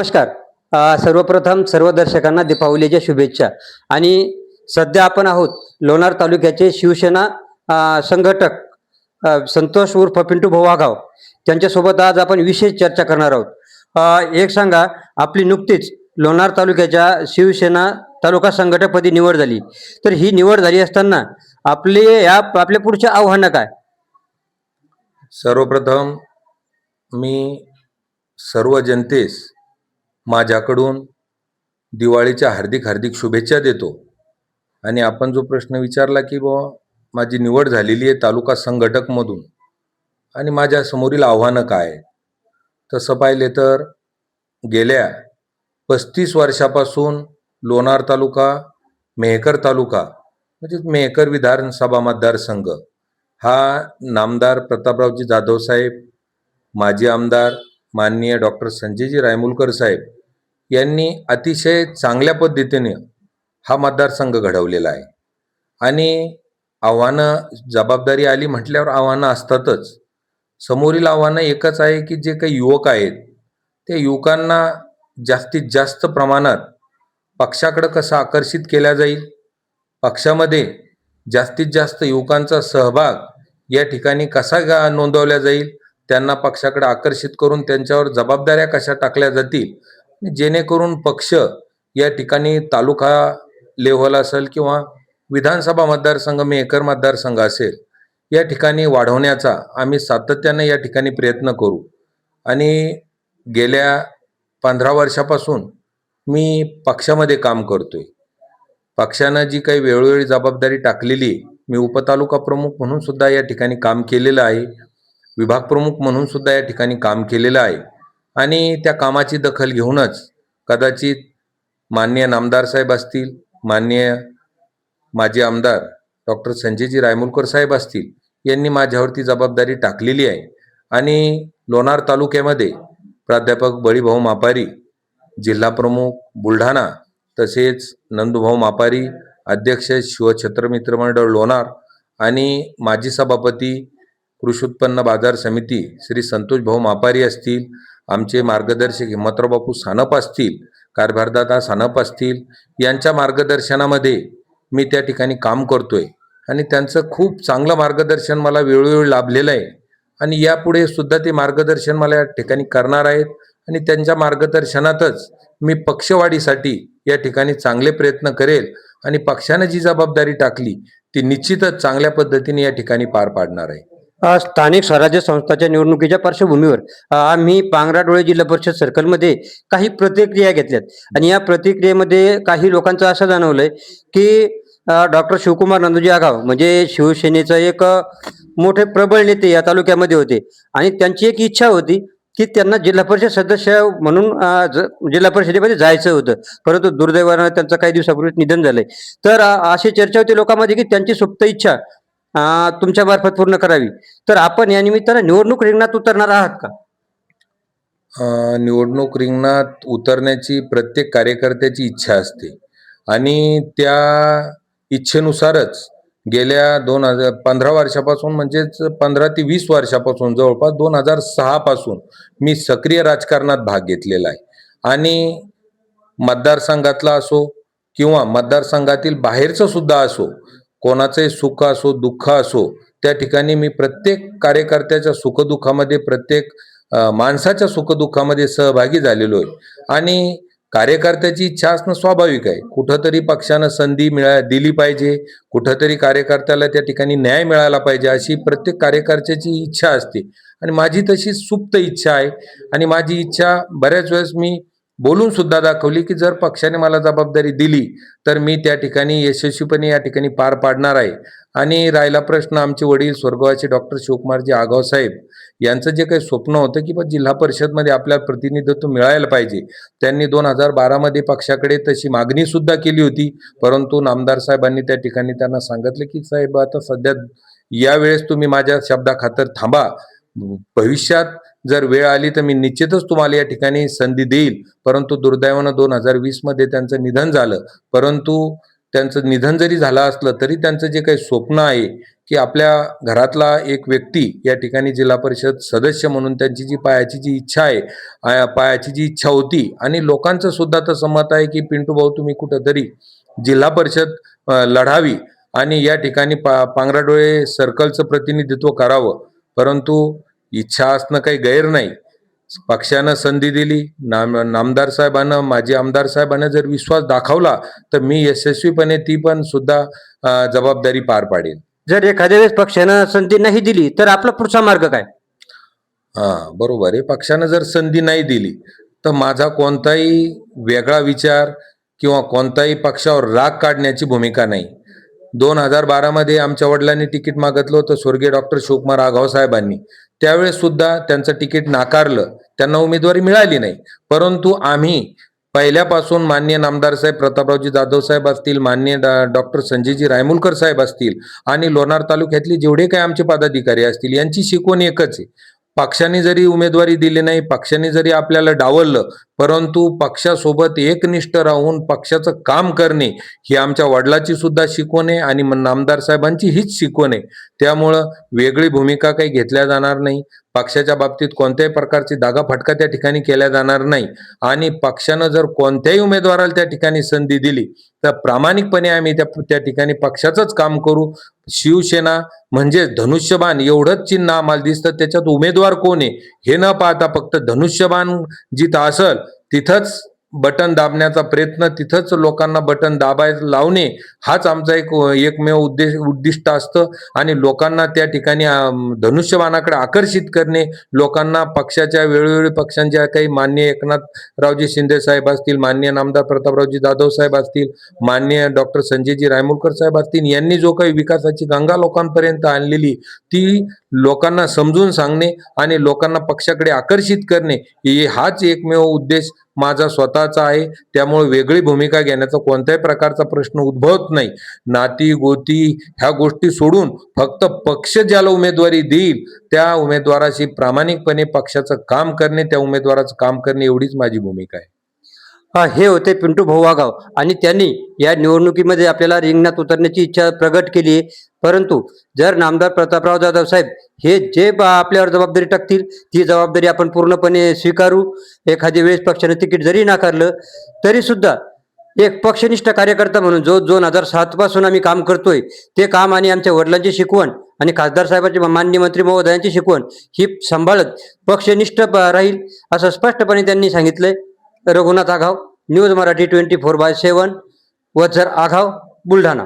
नमस्कार. सर्वप्रथम सर्व दर्शकांना दीपावलीच्या शुभेच्छा. आणि सध्या आपण आहोत लोणार तालुक्याचे शिवसेना संघटक संतोष उर्फ पिंटू भोवागाव त्यांच्यासोबत आज आपण विशेष चर्चा करणार आहोत. एक सांगा आपली नुकतीच लोणार तालुक्याच्या शिवसेना तालुका संघटकपदी निवड झाली. तर ही निवड झाली असताना आपले या आपल्या पुढचे आव्हानं काय? सर्वप्रथम मी सर्व जनतेस माझ्याकडून दिवाळीच्या हार्दिक हार्दिक शुभेच्छा देतो. आणि आपण जो प्रश्न विचारला की बुवा माझी निवड झालेली आहे तालुका संघटकमधून आणि माझ्या समोरील आव्हानं काय तसं पाहिले तर गेल्या पस्तीस वर्षापासून लोणार तालुका मेहकर तालुका म्हणजेच मेहकर विधानसभा मतदारसंघ हा नामदार प्रतापरावजी जाधव साहेब माजी आमदार माननीय डॉक्टर संजयजी रायमुलकर साहेब यांनी अतिशय चांगल्या पद्धतीने हा मतदारसंघ घडवलेला आहे. आणि आव्हानं जबाबदारी आली म्हटल्यावर आव्हानं असतातच. समोरील आव्हानं एकच आहे की जे काही युवक आहेत त्या युवकांना जास्तीत जास्त प्रमाणात पक्षाकडं कसं आकर्षित केल्या जाईल पक्षामध्ये जास्तीत जास्त युवकांचा सहभाग या ठिकाणी कसा नोंदवला जाईल त्यांना पक्षाकडे आकर्षित करून त्यांच्यावर जबाबदाऱ्या कशा टाकल्या जातील जेणेकरून पक्ष या ठिकाणी तालुका लेव्हल असेल किंवा विधानसभा मतदारसंघ मेकर मतदारसंघ असेल या ठिकाणी वाढवण्याचा आम्ही सातत्याने या ठिकाणी प्रयत्न करू. आणि गेल्या पंधरा वर्षापासून मी पक्षामध्ये काम करतोय. पक्षानं जी काही वेळोवेळी जबाबदारी टाकलेली मी उपतालुका प्रमुख म्हणून सुद्धा या ठिकाणी काम केलेलं आहे. विभाग प्रमुख म्हणून सुद्धा या ठिकाणी काम केलेलं आहे. आणि त्या कामाची दखल घेऊनच कदाचित माननीय नामदार साहेब असतील माननीय माजी आमदार डॉक्टर संजयजी रायमुलकर साहेब असतील यांनी माझ्यावरती जबाबदारी टाकलेली आहे. आणि लोणार तालुक्यामध्ये प्राध्यापक बळीभाऊ मापारी जिल्हा प्रमुख बुलढाणा तसेच नंदुभाऊ मापारी अध्यक्ष शिवछत्र मित्रमंडळ लोणार आणि माजी सभापती कृषी उत्पन्न बाजार समिती श्री संतोष भाऊ मापारी असतील आमचे मार्गदर्शक हिम्मतराव बापू सानप असतील कारभारदादा सानप असतील यांच्या मार्गदर्शनामध्ये मी त्या ठिकाणी काम करतोय. आणि त्यांचं खूप चांगलं मार्गदर्शन मला वेळोवेळी लाभलेलं आहे. आणि यापुढे सुद्धा ते मार्गदर्शन मला या ठिकाणी करणार आहेत. आणि त्यांच्या मार्गदर्शनातच मी पक्षवाढीसाठी या ठिकाणी चांगले प्रयत्न करेल. आणि पक्षाने जी जबाबदारी टाकली ती निश्चितच चांगल्या पद्धतीने या ठिकाणी पार पाडणार आहे. स्थानिक स्वराज्य संस्थाच्या निवडणुकीच्या पार्श्वभूमीवर आम्ही पांगराडोळे जिल्हा परिषद सर्कलमध्ये काही प्रतिक्रिया घेतल्यात. आणि या प्रतिक्रियेमध्ये काही लोकांचं असं जाणवलंय की डॉक्टर शिवकुमार नंदूजी आगाव म्हणजे शिवसेनेचं एक मोठे प्रबळ नेते या तालुक्यामध्ये होते. आणि त्यांची एक इच्छा होती की त्यांना जिल्हा परिषद सदस्य म्हणून ज- जिल्हा परिषदेमध्ये जायचं होतं. परंतु दुर्दैवानं त्यांचं काही दिवसापूर्वी निधन झालंय. तर अशी चर्चा होती लोकांमध्ये की त्यांची सुप्त इच्छा तुमच्या मार्फत पूर्ण करावी. तर आपण या निमित्तानं निवडणूक रिंगणात उतरणार आहात का? निवडणूक रिंगणात उतरण्याची प्रत्येक कार्यकर्त्याची इच्छा असते. आणि त्या इच्छेनुसारच गेल्या दोन हजार पंधरा वर्षापासून म्हणजेच पंधरा ते वीस वर्षापासून जवळपास दोन हजार सहा पासून मी सक्रिय राजकारणात भाग घेतलेला आहे. आणि मतदारसंघातला असो किंवा मतदारसंघातील बाहेरचं सुद्धा असो कोणाचंही सुख असो दुःख असो त्या ठिकाणी मी प्रत्येक कार्यकर्त्याच्या सुखदुःखामध्ये प्रत्येक माणसाच्या सुखदुःखामध्ये सहभागी झालेलो आहे. आणि कार्यकर्त्याची इच्छा असणं स्वाभाविक आहे. कुठंतरी पक्षानं संधी मिळा दिली पाहिजे. कुठंतरी कार्यकर्त्याला त्या ठिकाणी न्याय मिळाला पाहिजे अशी प्रत्येक कार्यकर्त्याची इच्छा असते. आणि माझी तशी सुप्त इच्छा आहे. आणि माझी इच्छा बऱ्याच वेळेस मी बोलून सुद्धा दाखवली की जर पक्षाने मला जबाबदारी दिली तर मी त्या ठिकाणी यशस्वीपणे या ठिकाणी पार पाडणार आहे. आणि राहिला प्रश्न आमचे वडील स्वर्गवासी डॉक्टर शिवकुमारजी आगाव साहेब यांचं जे काही स्वप्न होतं की बा जिल्हा परिषदमध्ये आपल्याला प्रतिनिधित्व मिळायला पाहिजे. त्यांनी दोन हजार बारामध्ये पक्षाकडे तशी मागणी सुद्धा केली होती. परंतु नामदार साहेबांनी त्या ठिकाणी त्यांना सांगितलं की साहेब आता सध्या यावेळेस तुम्ही माझ्या शब्दाखातर थांबा. भविष्यात जर वेळ आली तर मी निश्चितच तुम्हाला या ठिकाणी संधी देईल. परंतु दुर्दैवानं दोन हजार वीसमध्ये त्यांचं निधन झालं. परंतु त्यांचं निधन जरी झालं असलं तरी त्यांचं जे काही स्वप्न आहे की आपल्या घरातला एक व्यक्ती या ठिकाणी जिल्हा परिषद सदस्य म्हणून त्यांची जी पायाची जी इच्छा आहे पायाची जी इच्छा होती आणि लोकांचं सुद्धा तसं मत आहे की पिंटू भाऊ तुम्ही कुठंतरी जिल्हा परिषद लढावी आणि या ठिकाणी पा पांगराडोळे सर्कलचं प्रतिनिधित्व करावं. परंतु इच्छा असणं काही गैर नाही. पक्षानं संधी दिली. नाम नामदार साहेबांना माजी आमदार साहेबांना जर विश्वास दाखवला तर मी यशस्वीपणे ती पण सुद्धा जबाबदारी पार पाडेल जर एखाद्या वेळेस पक्षानं संधी नाही दिली तर आपला पुढचा मार्ग काय? हा बरोबर आहे. पक्षानं जर संधी नाही दिली तर माझा कोणताही वेगळा विचार किंवा कोणताही पक्षावर राग काढण्याची भूमिका नाही. दोन हजार बारामध्ये आमच्या वडिलांनी तिकीट मागितलं होतं स्वर्गीय डॉक्टर शिवकुमार आघाव साहेबांनी. त्यावेळेस सुद्धा त्यांचं तिकीट नाकारलं. त्यांना उमेदवारी मिळाली नाही. परंतु आम्ही पहिल्यापासून मान्य नामदार साहेब प्रतापरावजी जाधव साहेब असतील मान्य डॉक्टर संजयजी रायमुलकर साहेब असतील आणि लोणार तालुक्यातले जेवढे काही आमचे पदाधिकारी असतील यांची शिकवण एकच आहे. पक्षाने जरी उमेदवारी दिली नाही पक्षाने जरी आपल्याला डावललं परंतु पक्षासोबत एकनिष्ठ राहून पक्षाचं काम करणे ही आमच्या वडिलाची सुद्धा शिकवण आहे आणि नामदार साहेबांची हीच शिकवण आहे. त्यामुळं वेगळी भूमिका काही घेतल्या जाणार नाही. पक्षाच्या बाबतीत कोणत्याही प्रकारची दागाफटका त्या ठिकाणी केल्या जाणार नाही. आणि पक्षानं जर कोणत्याही उमेदवाराला त्या ठिकाणी संधी दिली तर प्रामाणिकपणे आम्ही त्या त्या ठिकाणी पक्षाचंच काम करू. शिवसेना म्हणजे धनुष्यबाण एवढंच चिन्ह आम्हाला दिसतं. त्याच्यात उमेदवार कोण आहे हे न पाहता फक्त धनुष्यबाण जिथं असल तिथंच बटन दाबण्याचा प्रयत्न तिथंच लोकांना बटन दाबाय लावणे हाच आमचा एक एकमेव उद्देश उद्दिष्ट असतं. आणि लोकांना त्या ठिकाणी धनुष्यबाणाकडे आकर्षित करणे लोकांना पक्षाच्या वेळोवेळी पक्षांच्या काही मान्य एकनाथरावजी शिंदे साहेब असतील मान्य नामदार प्रतापरावजी जाधव साहेब असतील मान्य डॉक्टर संजयजी रायमुलकर साहेब असतील यांनी जो काही विकासाची गंगा लोकांपर्यंत आणलेली ती लोकांना समजून सांगणे आणि लोकांना पक्षाकडे आकर्षित करणे हाच एकमेव उद्देश माझा स्वतःचा आहे. त्यामुळे वेगळी भूमिका घेण्याचा कोणत्याही प्रकारचा प्रश्न उद्भवत नाही. नाती गोती ह्या गोष्टी सोडून फक्त पक्ष ज्याला उमेदवारी देईल त्या उमेदवाराशी प्रामाणिकपणे पक्षाचं काम करणे त्या उमेदवाराचं काम करणे एवढीच माझी भूमिका आहे. हा, हे होते पिंटू भाऊ वाघाव आणि त्यांनी या निवडणुकीमध्ये आपल्याला रिंगणात उतरण्याची इच्छा प्रगट केली आहे. परंतु जर नामदार प्रतापराव जाधव साहेब हे जे आपल्यावर जबाबदारी टाकतील ती जबाबदारी आपण पूर्णपणे स्वीकारू. एखाद्या वेळेस पक्षाने तिकीट जरी नाकारलं तरी सुद्धा एक पक्षनिष्ठ कार्यकर्ता म्हणून जो दोन हजार सात पासून आम्ही काम करतोय ते काम आणि आमच्या वडिलांची शिकवण आणि खासदार साहेबांची मान्य मंत्री महोदयांची शिकवण ही सांभाळत पक्षनिष्ठ राहील असं स्पष्टपणे त्यांनी सांगितलंय. Raghunath Aghav news Marathi twenty four by seven Vazar Aghav Buldhana.